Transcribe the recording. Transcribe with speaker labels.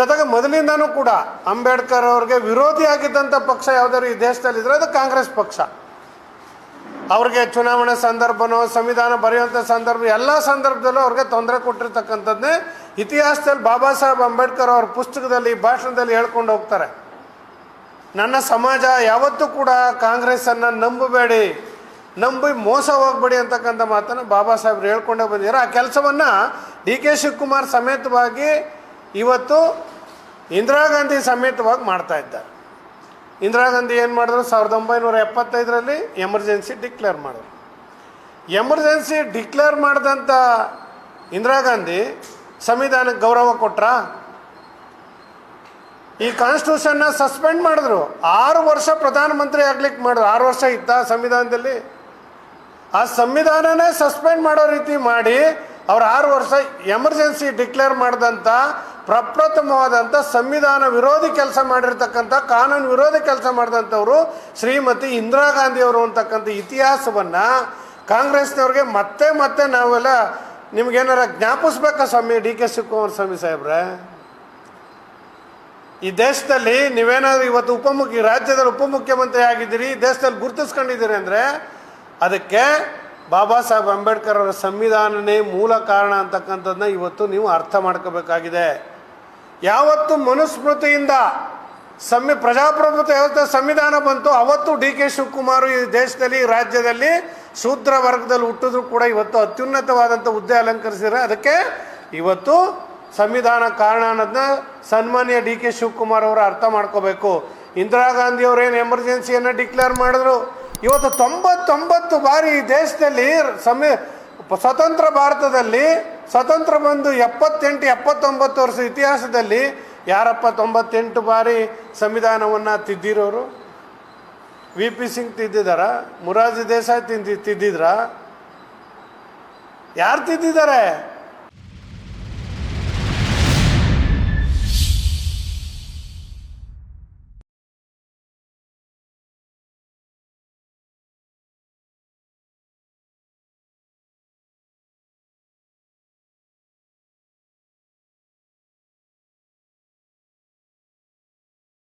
Speaker 1: ಜೊತೆಗೆ ಮೊದಲಿಂದನೂ ಕೂಡ ಅಂಬೇಡ್ಕರ್ ಅವ್ರಿಗೆ ವಿರೋಧಿಯಾಗಿದ್ದಂಥ ಪಕ್ಷ ಯಾವುದಾದ್ರು ಈ ದೇಶದಲ್ಲಿದ್ರೆ ಅದು ಕಾಂಗ್ರೆಸ್ ಪಕ್ಷ. ಅವ್ರಿಗೆ ಚುನಾವಣೆ ಸಂದರ್ಭನೋ, ಸಂವಿಧಾನ ಬರೆಯುವಂಥ ಸಂದರ್ಭ, ಎಲ್ಲ ಸಂದರ್ಭದಲ್ಲೂ ಅವ್ರಿಗೆ ತೊಂದರೆ ಕೊಟ್ಟಿರ್ತಕ್ಕಂಥದ್ದನ್ನೇ ಇತಿಹಾಸದಲ್ಲಿ ಬಾಬಾ ಸಾಹೇಬ್ ಅಂಬೇಡ್ಕರ್ ಅವ್ರ ಪುಸ್ತಕದಲ್ಲಿ, ಭಾಷಣದಲ್ಲಿ ಹೇಳ್ಕೊಂಡು ಹೋಗ್ತಾರೆ. ನನ್ನ ಸಮಾಜ ಯಾವತ್ತೂ ಕೂಡ ಕಾಂಗ್ರೆಸ್ಸನ್ನು ನಂಬಬೇಡಿ, ನಂಬಿ ಮೋಸ ಹೋಗ್ಬೇಡಿ ಅಂತಕ್ಕಂಥ ಮಾತನ್ನು ಬಾಬಾ ಸಾಹೇಬ್ರು ಹೇಳ್ಕೊಂಡೇ ಬಂದಿದ್ದಾರೆ. ಆ ಕೆಲಸವನ್ನು ಡಿ ಕೆ ಶಿವಕುಮಾರ್ ಸಮೇತವಾಗಿ ಇವತ್ತು ಇಂದಿರಾ ಗಾಂಧಿ ಸಮೇತವಾಗಿ ಮಾಡ್ತಾ ಇದ್ದಾರೆ. ಇಂದಿರಾ ಗಾಂಧಿ ಏನು ಮಾಡಿದ್ರು? ಸಾವಿರದ ಒಂಬೈನೂರ ಎಪ್ಪತ್ತೈದರಲ್ಲಿ ಎಮರ್ಜೆನ್ಸಿ ಡಿಕ್ಲೇರ್ ಮಾಡಿದ್ರು. ಎಮರ್ಜೆನ್ಸಿ ಡಿಕ್ಲೇರ್ ಮಾಡಿದಂಥ ಇಂದಿರಾ ಗಾಂಧಿ ಸಂವಿಧಾನಕ್ಕೆ ಗೌರವ ಕೊಟ್ರಾ? ಈ ಕಾನ್ಸ್ಟಿಟ್ಯೂಷನ್ನ ಸಸ್ಪೆಂಡ್ ಮಾಡಿದ್ರು. ಆರು ವರ್ಷ ಪ್ರಧಾನಮಂತ್ರಿ ಆಗ್ಲಿಕ್ಕೆ ಮಾಡಿದ್ರು. ಆರು ವರ್ಷ ಇತ್ತ ಸಂವಿಧಾನದಲ್ಲಿ? ಆ ಸಂವಿಧಾನನೇ ಸಸ್ಪೆಂಡ್ ಮಾಡೋ ರೀತಿ ಮಾಡಿ ಅವ್ರು ಆರು ವರ್ಷ ಎಮರ್ಜೆನ್ಸಿ ಡಿಕ್ಲೇರ್ ಮಾಡಿದಂಥ ಪ್ರಪ್ರಥಮವಾದಂಥ ಸಂವಿಧಾನ ವಿರೋಧಿ ಕೆಲಸ ಮಾಡಿರ್ತಕ್ಕಂಥ, ಕಾನೂನು ವಿರೋಧಿ ಕೆಲಸ ಮಾಡಿದಂಥವರು ಶ್ರೀಮತಿ ಇಂದಿರಾ ಗಾಂಧಿಯವರು ಅಂತಕ್ಕಂಥ ಇತಿಹಾಸವನ್ನು ಕಾಂಗ್ರೆಸ್ನವ್ರಿಗೆ ಮತ್ತೆ ಮತ್ತೆ ನಾವೆಲ್ಲ ನಿಮ್ಗೇನಾರ ಜ್ಞಾಪಿಸ್ಬೇಕಾ ಸ್ವಾಮಿ ಡಿ ಕೆ ಶಿವಕುಮಾರ್ ಸ್ವಾಮಿ ಸಾಹೇಬ್ರೆ? ಈ ದೇಶದಲ್ಲಿ ನೀವೇನಾದ್ರೂ ಇವತ್ತು ಉಪಮುಖ್ಯ ರಾಜ್ಯದಲ್ಲಿ ಉಪಮುಖ್ಯಮಂತ್ರಿ ಆಗಿದ್ದೀರಿ ದೇಶದಲ್ಲಿ ಗುರುತಿಸ್ಕೊಂಡಿದ್ದೀರಿ ಅಂದರೆ ಅದಕ್ಕೆ ಬಾಬಾ ಸಾಹೇಬ್ ಅಂಬೇಡ್ಕರ್ ಅವರ ಸಂವಿಧಾನನೇ ಮೂಲ ಕಾರಣ ಅಂತಕ್ಕಂಥದ್ದನ್ನ ಇವತ್ತು ನೀವು ಅರ್ಥ ಮಾಡ್ಕೋಬೇಕಾಗಿದೆ. ಯಾವತ್ತು ಮನುಸ್ಮೃತಿಯಿಂದ ಸಂವಿ ಪ್ರಜಾಪ್ರಭುತ್ವ ವ್ಯವಸ್ಥೆ ಸಂವಿಧಾನ ಬಂತು, ಅವತ್ತು ಡಿ ಕೆ ಶಿವಕುಮಾರ್ ಈ ದೇಶದಲ್ಲಿ ರಾಜ್ಯದಲ್ಲಿ ಶೂದ್ರ ವರ್ಗದಲ್ಲಿ ಹುಟ್ಟಿದ್ರು ಕೂಡ ಇವತ್ತು ಅತ್ಯುನ್ನತವಾದಂಥ ಹುದ್ದೆ ಅಲಂಕರಿಸಿದ್ರೆ ಅದಕ್ಕೆ ಇವತ್ತು ಸಂವಿಧಾನ ಕಾರಣ ಅನ್ನೋದನ್ನ ಸನ್ಮಾನ್ಯ ಡಿ ಕೆ ಶಿವಕುಮಾರ್ ಅವರು ಅರ್ಥ ಮಾಡ್ಕೋಬೇಕು. ಇಂದಿರಾ ಗಾಂಧಿ ಏನು ಎಮರ್ಜೆನ್ಸಿಯನ್ನು ಡಿಕ್ಲೇರ್ ಮಾಡಿದ್ರು. ಇವತ್ತು ತೊಂಬತ್ತೊಂಬತ್ತು ಬಾರಿ ಈ ದೇಶದಲ್ಲಿ ಸಮಿ ಸ್ವತಂತ್ರ ಭಾರತದಲ್ಲಿ ಸ್ವತಂತ್ರ ಬಂದು ಎಪ್ಪತ್ತೆಂಟು, ಎಪ್ಪತ್ತೊಂಬತ್ತು ವರ್ಷ ಇತಿಹಾಸದಲ್ಲಿ ಯಾರಪ್ಪ ತೊಂಬತ್ತೆಂಟು ಬಾರಿ ಸಂವಿಧಾನವನ್ನು ತಿದ್ದಿರೋರು? ವಿ ಪಿ ಸಿಂಗ್ ತಿದ್ದಿದಾರ, ಮುರಾರ್ಜಿ ದೇಸಾಯಿ ತಿಂದಿ, ತಿದ್ದಿದ್ರ? ಯಾರು ತಿದ್ದಿದ್ದಾರೆ